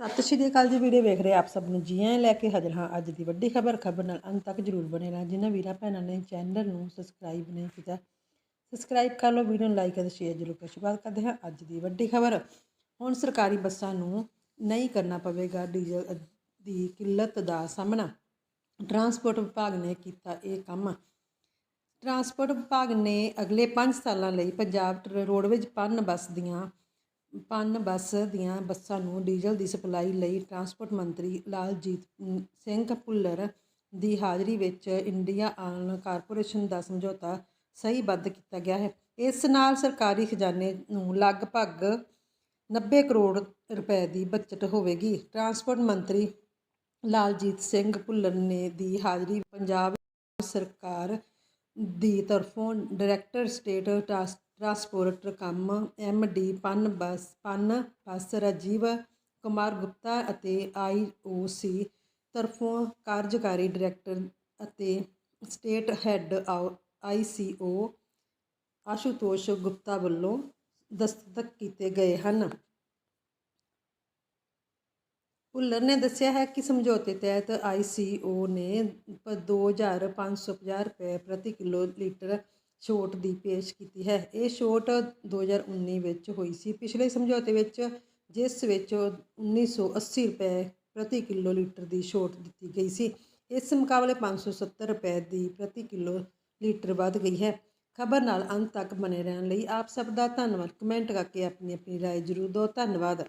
ਸਤਿ ਸ਼੍ਰੀ ਅਕਾਲ ਜੀ, ਵੀਡੀਓ ਵੇਖ ਰਹੇ ਆਪ ਸਭ ਨੂੰ ਜੀ ਆਇਆਂ ਲੈ ਕੇ ਹਾਜ਼ਰ ਹਾਂ ਅੱਜ ਦੀ ਵੱਡੀ ਖਬਰ ਖਬਰ ਨਾਲ ਅੰਤ ਤੱਕ ਜਰੂਰ ਬਣੇ ਰਹਿਣਾ ਜਿਨ੍ਹਾਂ ਵੀਰਾਂ, ਭੈਣਾਂ ਨੇ ਚੈਨਲ ਨੂੰ ਸਬਸਕ੍ਰਾਈਬ ਨਹੀਂ ਕੀਤਾ ਸਬਸਕ੍ਰਾਈਬ ਕਰ ਲਓ, ਵੀਡੀਓ ਨੂੰ ਲਾਈਕ ਅਤੇ ਸ਼ੇਅਰ ਜਰੂਰ ਕਰ। ਸ਼ੁਰੂਆਤ ਕਰਦੇ ਹਾਂ ਅੱਜ ਦੀ ਵੱਡੀ ਖਬਰ। ਹੁਣ ਸਰਕਾਰੀ ਬੱਸਾਂ ਨੂੰ ਨਹੀਂ ਕਰਨਾ ਪਵੇਗਾ ਡੀਜ਼ਲ ਦੀ ਕਿੱਲਤ ਦਾ ਸਾਹਮਣਾ। ਟਰਾਂਸਪੋਰਟ ਵਿਭਾਗ ਨੇ ਕੀਤਾ ਇਹ ਕੰਮ। ਟਰਾਂਸਪੋਰਟ ਵਿਭਾਗ ਨੇ ਅਗਲੇ 5 ਸਾਲਾਂ ਲਈ ਪੰਜਾਬ ਰੋਡਵੇਜ਼ ਪਨ ਬੱਸ ਦੀਆਂ ਪਨ ਬੱਸ ਦੀਆਂ ਬੱਸਾਂ ਨੂੰ ਡੀਜ਼ਲ ਦੀ ਸਪਲਾਈ ਲਈ ਟਰਾਂਸਪੋਰਟ ਮੰਤਰੀ ਲਾਲਜੀਤ ਸਿੰਘ ਭੁੱਲਰ ਦੀ ਹਾਜ਼ਰੀ ਵਿੱਚ ਇੰਡੀਆ ਆਇਲ ਕਾਰਪੋਰੇਸ਼ਨ ਦਾ ਸਮਝੌਤਾ ਸਹੀਬੱਧ ਕੀਤਾ ਗਿਆ ਹੈ। ਇਸ ਨਾਲ ਸਰਕਾਰੀ ਖਜ਼ਾਨੇ ਨੂੰ ਲਗਭਗ 90 ਕਰੋੜ ਰੁਪਏ ਦੀ ਬਚਤ ਹੋਵੇਗੀ। ਟਰਾਂਸਪੋਰਟ ਮੰਤਰੀ ਲਾਲਜੀਤ ਸਿੰਘ ਭੁੱਲਰ ਨੇ ਦੀ ਹਾਜ਼ਰੀ ਪੰਜਾਬ ਸਰਕਾਰ ਦੀ ਤਰਫੋਂ ਡਾਇਰੈਕਟਰ ਸਟੇਟ ਟਰਾਂਸ- ਟਰਾਂਸਪੋਰਟ ਕੰਮ ਐੱਮ ਡੀ ਪਨ ਬੱਸ ਪਨ ਬੱਸ ਰਾਜੀਵ ਕੁਮਾਰ ਗੁਪਤਾ ਅਤੇ ਆਈ ਓ ਸੀ ਤਰਫੋਂ ਕਾਰਜਕਾਰੀ ਡਾਇਰੈਕਟਰ ਅਤੇ state head I C O Ashutosh Gupta ਵੱਲੋਂ ਦਸਤਕ ਕੀਤੇ ਗਏ ਹਨ। ਭੁੱਲਰ ਨੇ ਦੱਸਿਆ ਹੈ ਕਿ ਸਮਝੌਤੇ ਤਹਿਤ ਆਈਸੀਓ ਨੇ ਪ- 2550 ਰੁਪਏ ਪ੍ਰਤੀ ਕਿਲੋ ਲੀਟਰ ਛੋਟ ਦੀ ਪੇਸ਼ ਕੀਤੀ ਹੈ ਇਹ ਛੋਟ 2019 ਵਿੱਚ ਹੋਈ ਸੀ ਪਿਛਲੇ ਸਮਝੌਤੇ ਵਿੱਚ ਜਿਸ ਵਿੱਚ 1980 ਰੁਪਏ ਪ੍ਰਤੀ ਕਿਲੋ ਲੀਟਰ ਦੀ ਛੋਟ ਦਿੱਤੀ ਗਈ ਸੀ ਇਸ ਮੁਕਾਬਲੇ 570 ਰੁਪਏ ਦੀ ਪ੍ਰਤੀ ਕਿਲੋ ਲੀਟਰ ਵੱਧ ਗਈ ਹੈ ਖਬਰ ਨਾਲ ਅੰਤ ਤੱਕ ਬਨੇ ਰਹਿਣ ਲਈ ਆਪ ਸਭ ਦਾ ਧੰਨਵਾਦ ਕਮੈਂਟ ਕਰਕੇ ਆਪਣੀ ਆਪਣੀ رائے ਜ਼ਰੂਰ ਦਿਓ ਧੰਨਵਾਦ